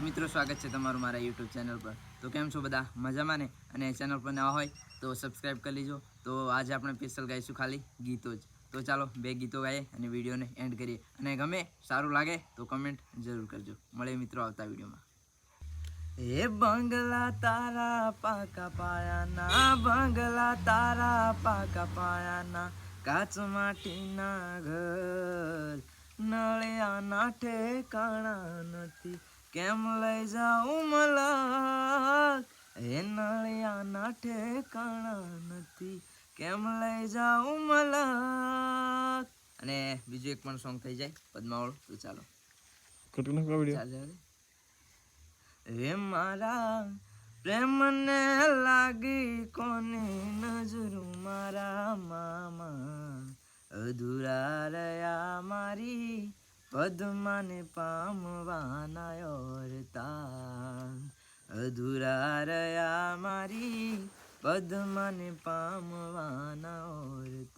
મિત્રો, સ્વાગત છે તમારું મારા યુટ્યુબ ચેનલ પર. તો કેમ છો બધા? મજામાં ને? અને ચેનલ પર નવા હોય તો સબસ્ક્રાઈબ કરી લીજો. તો આજે આપણે સ્પેશિયલ ગાઈશું ખાલી ગીતો જ. તો ચાલો, બે ગીતો ગાઈએ અને વિડીયોને એન્ડ કરીએ. અને ગમે સારું લાગે તો કમેન્ટ જરૂર કરજો. મળે મિત્રો આવતા વિડીયોમાં. એ બંગલા તારા પાકા પાયાના, બંગલા તારા પાકા પાયાના, કાચ માટીના ઘર, નળિયાના ઠેકાણા નથી. કેમ લઈ જાઉં મલાક? એ નળિયાના ઠેકાણા નથી. કેમ લઈ જાઉં મલાક? અને બીજું એક પણ સોંગ થઈ જાય. પદ્માવળ તો ચાલો. કટુ નાખો વીડિયો ચાલ ચાલ મારા પ્રેમને લાગી કોની નજર મારા મામા? અધૂરા રહ્યા મારી પદ્માને પામવાના ઓરતા અધૂરા રહ્યા મારી પદ્માને પામવાના ઓરતા